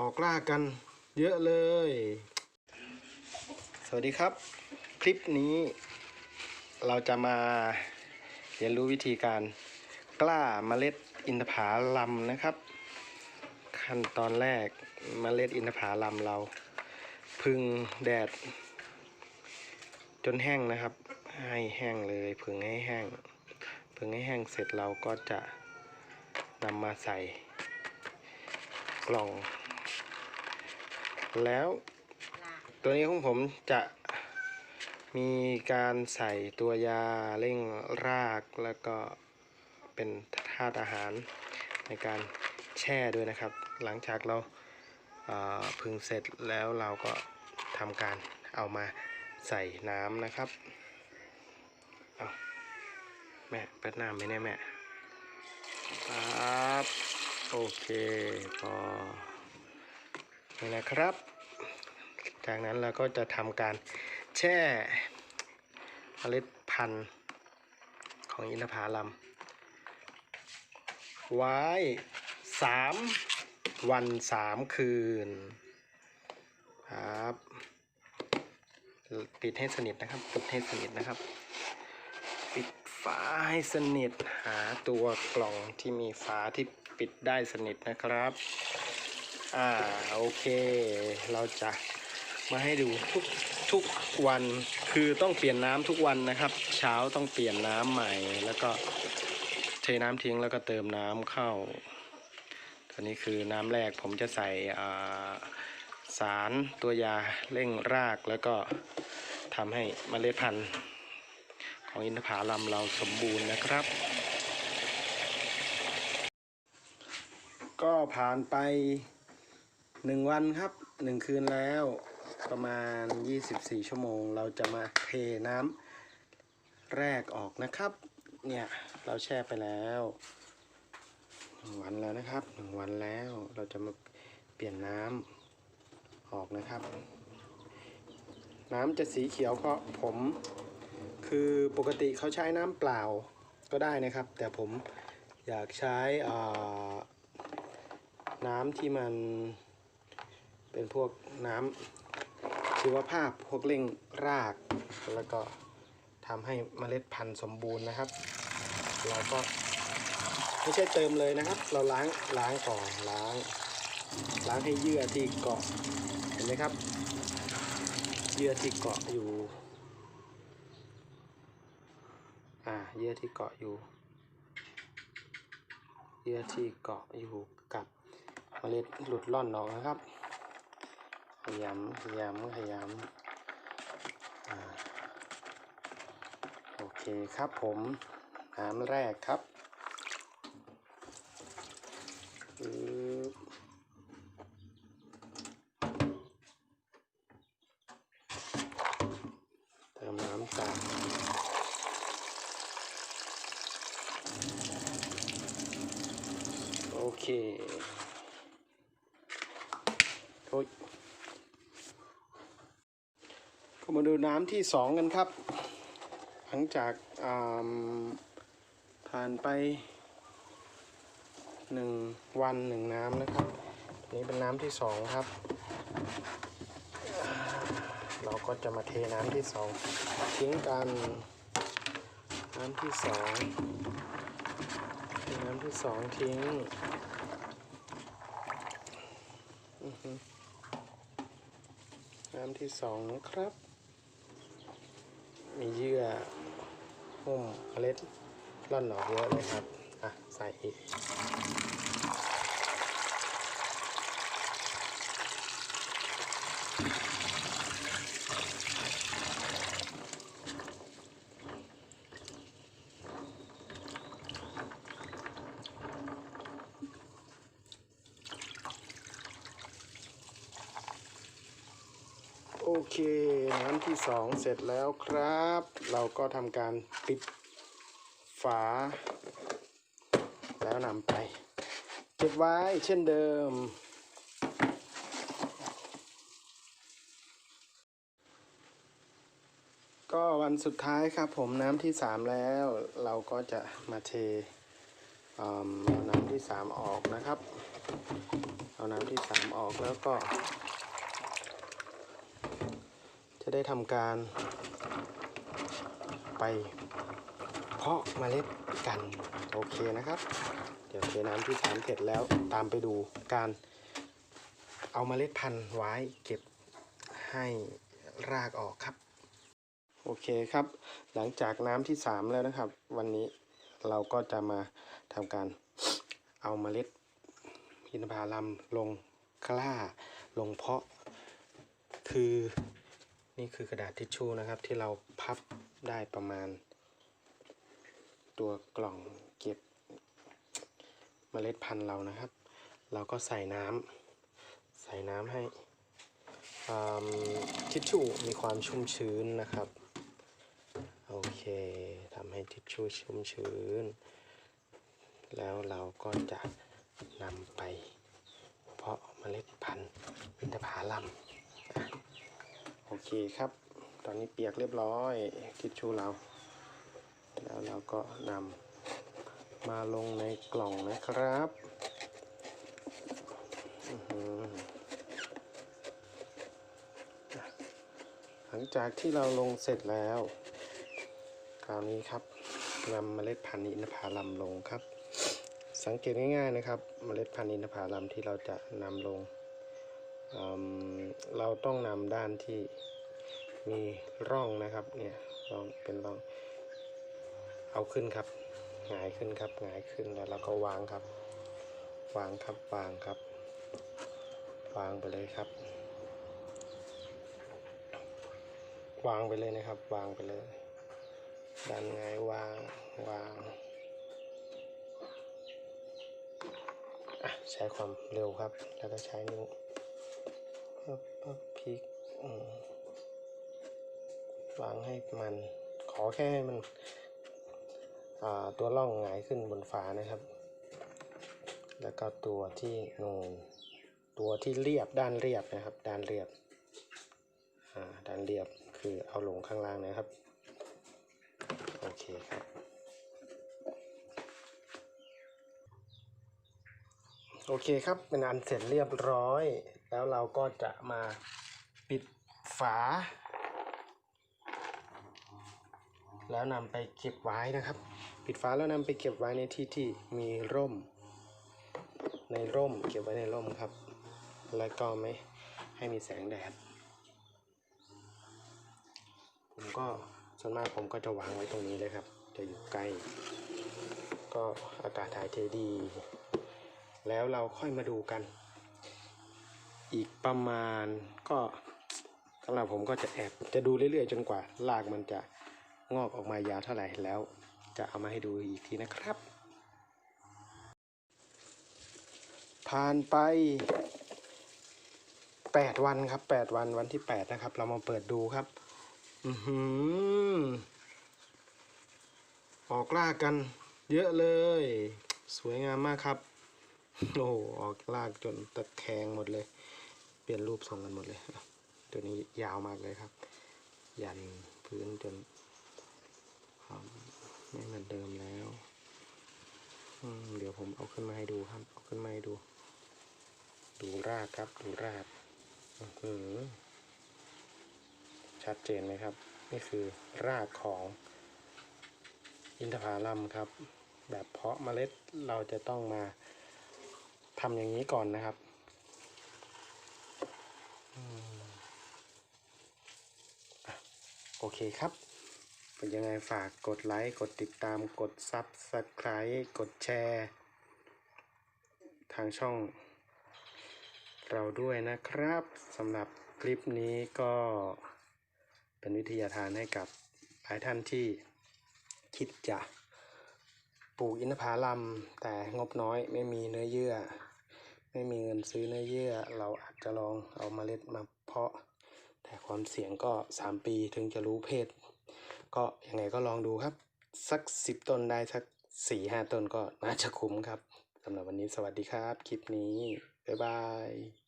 ออกล่ากันเยอะเลย สวัสดีครับ คลิปนี้ เราจะมาเรียนรู้วิธีการกล้าเมล็ดอินทผลัมนะครับ ขั้นตอนแรกเมล็ดอินทผลัมเรา พึ่งแดด จนแห้งนะครับ ให้แห้งเลยพึ่งให้แห้งพึ่งให้แห้งเสร็จเราก็จะนำมาใส่กล่อง แล้ว ตัวนี้ของผมจะมีการใส่ตัวยาเร่งรากแล้วก็เป็นธาตุอาหารในการแช่ด้วยนะครับ หลังจากเราเอ่อพึงเสร็จแล้วเราก็ทำการเอามาใส่น้ำนะครับเอาแม่เปิดน้ำไหมเนี่ยแม่ครับโอเคพอ นี่นะครับ จากนั้นเราก็จะทำการแช่เมล็ดพันธุ์ของอินทผลัมไว้สามวันสามคืนครับปิดให้สนิทนะครับปิดให้สนิทนะครับ ปิดฝาให้สนิทหาตัวกล่องที่มีฝาที่ปิดได้สนิทนะครับ อ่าโอเค เราจะมาให้ดูทุกทุกวันคือต้องเปลี่ยนน้ำทุกวันนะครับ เช้าต้องเปลี่ยนน้ำใหม่ แล้วก็เทน้ำทิ้งแล้วก็เติมน้ำเข้าตัวนี้คือน้ำแรกผมจะใส่อ่าสารตัวยาเร่งรากแล้วก็ทำให้เมล็ดพันธุ์ของอินทผลัมเราสมบูรณ์นะครับ ก็ผ่านไป หนึ่งวันครับหนึ่งคืนแล้วประมาณ 24 ชั่วโมง เราจะมาเทน้ำแรกออกนะครับ เนี่ยเราแช่ไปแล้วหนึ่งวันแล้วนะครับหนึ่งวันแล้วเราจะมาเปลี่ยนน้ำออกนะครับ น้ำจะสีเขียวเพราะผม คือปกติเขาใช้น้ำเปล่าก็ได้นะครับ แต่ผมอยากใช้น้ำที่มัน เป็นพวกน้ำชีวภาพพวกเร่งราก แล้วก็ทำให้เมล็ดพันธุ์สมบูรณ์นะครับ เราก็ไม่ใช่เติมเลยนะครับ เราล้างล้างก่อนล้าง ล้างให้เยื่อที่เกาะเห็นไหมครับ เยื่อที่เกาะอยู่อ่าเยื่อที่เกาะอยู่ เยื่อที่เกาะอยู่กับเมล็ดหลุดล่อนออกนะครับ ขยำขยำขยำอ่าโอเคครับผมน้ำแรกครับเติมน้ำตามโอเคโอ้ยก็ มาดูน้ำที่สองกันครับ หลังจากาผ่านไปหนึ่งวันหนึ่งน้ำนะครับ นี้เป็นน้ำที่สองครับ เราก็จะมาเทน้ำที่สองทิ้งกันน้ำที่สองน้ำที่สองทิ้งน้ำที่สองนะครับ มีเยื่อหุ้มเมล็ดร่อนหนอกเยอะเลยครับ อะ ใส่อีก เคน้ำที่สองเสร็จแล้วครับ เราก็ทำการปิดฝา แล้วนำไป เก็บไว้เช่นเดิม ก็วันสุดท้ายครับผมน้ำที่สามแล้ว เราก็จะมาเทเน้ำที่สามออกนะครับ เอาน้ำที่สามออกแล้วก็ จะได้ทำการ ไปเพาะเมล็ดกัน โอเคนะครับ เดี๋ยวเทน้ำที่สามเสร็จแล้วตามไปดูการเอาเมล็ดพันธุ์ไว้เก็บให้รากออกครับ โอเคครับ หลังจากน้ำที่สามแล้วนะครับ วันนี้เราก็จะมาทำการเอาเมล็ดอินทผลัมลงกล้าลงเพาะคือ นี่คือกระดาษทิชชู่นะครับที่เราพับได้ประมาณ ตัวกล่องเก็บเมล็ดพันธุ์เรานะครับ เราก็ใส่น้ำใส่น้ำให้ทิชชู่มีความชุ่มชื้นนะครับโอเคทำให้ทิชชู่ชุ่มชื้น แล้วเราก็จะนำไป เพาะเมล็ดพันธุ์อินทผลัมอ่ เคครับ ตอนนี้เปียกเรียบร้อยทิชชู่เรา แล้วเราก็นำมาลงในกล่องนะครับหลังจากที่เราลงเสร็จแล้ว คราวนี้ครับนำเมล็ดพันธุ์อินทผลัมลงครับ สังเกตง่ายๆนะครับ เมล็ดพันธุ์อินทผลัมที่เราจะนำลง เราต้องนำด้านที่มีร่องนะครับเนี่ยร่องเป็นร่องเอาขึ้นครับหงายขึ้นครับหงายขึ้นแล้วเราก็วางครับ วางครับวางครับ วางไปเลยครับ วางไปเลยนะครับ วางไปเลยดันไงายวางวางอะใช้ความเร็วครับ แล้วก็ใช้นิ้ว วางให้มัน ขอแค่ให้มันตัวร่องหงายขึ้นบนฝานะครับ แล้วก็ตัวที่นูนตัวที่เรียบด้านเรียบนะครับ ด้านเรียบด้านเรียบคือเอาลงข้างล่างนะครับ โอเคครับ โอเคครับเป็นอันเสร็จเรียบร้อย แล้วเราก็จะมาปิดฝา แล้วนำไปเก็บไว้นะครับ ปิดฝาแล้วนำไปเก็บไว้ในที่ที่มีร่ม ในร่มเก็บไว้ในร่มครับ แล้วก็ไม่ให้มีแสงแดดผมก็ส่วนมากผมก็จะวางไว้ตรงนี้เลยครับ จะอยู่ใกล้ ก็อากาศถ่ายเทดี แล้วเราค่อยมาดูกัน อีกประมาณก็สำหรับผมก็จะแอบจะดูเรื่อยๆ จนกว่ารากมันจะ งอกออกมายาวเท่าไหร่แล้ว จะเอามาให้ดูอีกทีนะครับ ผ่านไป 8 วันครับ 8 วันวันที่ 8 นะครับ เรามาเปิดดูครับ อือหือออกลากกันเยอะเลย สวยงามมากครับ โอ้โหออกลากจนตะแคงหมดเลย เปลี่ยนรูปทรงกันหมดเลย ตัวนี้ยาวมากเลยครับ ยันพื้นจน ไม่เหมือนเดิมแล้วเดี๋ยวผมเอาขึ้นมาให้ดูครับ เอาขึ้นมาให้ดู ดูรากครับ ดูรากอือชัดเจนไหมครับ นี่คือรากของอินทผลัมครับ แบบเพาะเมล็ดเราจะต้องมาทำอย่างนี้ก่อนนะครับอโอเคครับ เป็นยังไงฝากกดไลค์ กดติดตามกด Subscribe กดแชร์ ทางช่อง เราด้วยนะครับสำหรับคลิปนี้ก็เป็นวิทยาทานให้กับหลายท่านที่คิดจะปลูกอินทผลัมแต่งบน้อยไม่มีเนื้อเยื่อ ไม่มีเงินซื้อเนื้อเยื่อ เราอาจจะลองเอาเมล็ดมาเพาะ แต่ความเสี่ยงก็ 3 ปีถึงจะรู้เพศ ก็ยังไงก็ลองดูครับ สักสิบต้นได้สัก4-5ต้นก็น่าจะคุ้มครับสำหรับวันนี้สวัสดีครับ คลิปนี้ บ๊ายบาย